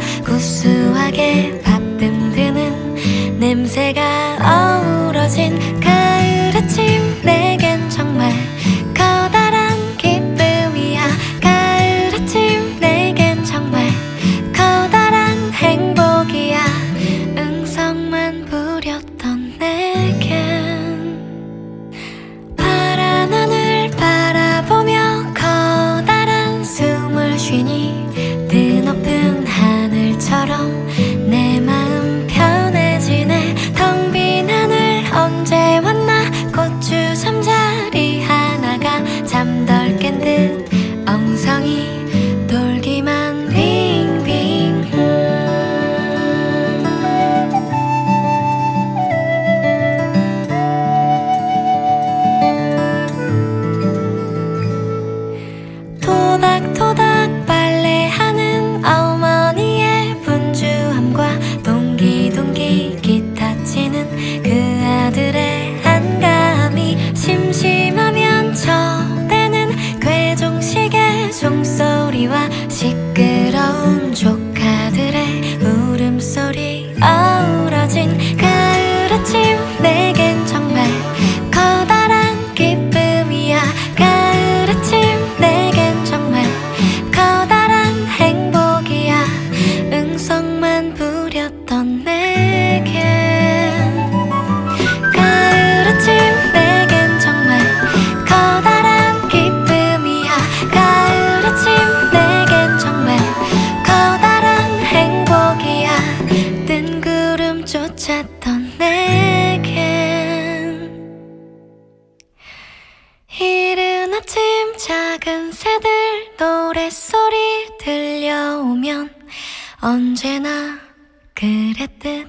향기와 구수하게 밥듬 드는 냄새가 어우러진 가을 아침 하 았던 내겐. 이른 아침 작은 새들 노랫소리 들려오면 언제나 그랬듯